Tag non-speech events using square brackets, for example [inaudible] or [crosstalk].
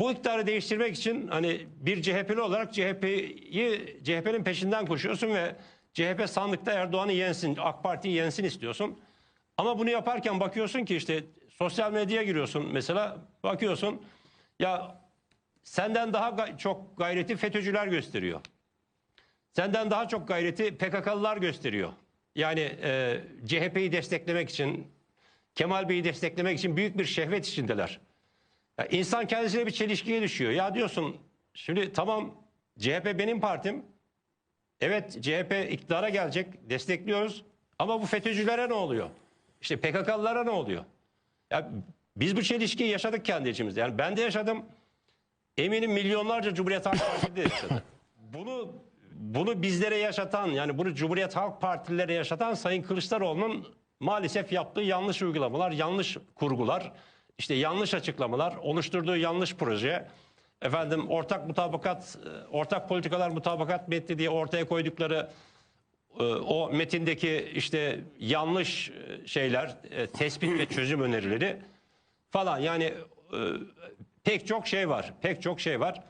bu iktidarı değiştirmek için hani bir CHP'li olarak CHP'yi CHP'nin peşinden koşuyorsun ve CHP sandıkta Erdoğan'ı yensin, AK Parti'yi yensin istiyorsun. Ama bunu yaparken bakıyorsun ki işte sosyal medyaya giriyorsun mesela bakıyorsun ya senden daha çok gayreti FETÖ'cüler gösteriyor. Senden daha çok gayreti PKK'lılar gösteriyor. Yani e, CHP'yi desteklemek için, Kemal Bey'i desteklemek için büyük bir şehvet içindeler. Ya insan kendisine bir çelişkiye düşüyor. Ya diyorsun şimdi tamam CHP benim partim. Evet CHP iktidara gelecek, destekliyoruz. Ama bu FETÖ'cülere ne oluyor? İşte PKK'lılara ne oluyor? Ya biz bu çelişkiyi yaşadık kendi içimizde. Yani ben de yaşadım. Eminim milyonlarca Cumhuriyet Halk Partisi de yaşadı. [laughs] Bunu bunu bizlere yaşatan yani bunu Cumhuriyet Halk Partililere yaşatan Sayın Kılıçdaroğlu'nun maalesef yaptığı yanlış uygulamalar, yanlış kurgular, işte yanlış açıklamalar, oluşturduğu yanlış proje, efendim ortak mutabakat, e, ortak politikalar mutabakat metni diye ortaya koydukları e, o metindeki işte yanlış e, şeyler, tespit ve çözüm önerileri falan yani pek çok şey var. Pek çok şey var.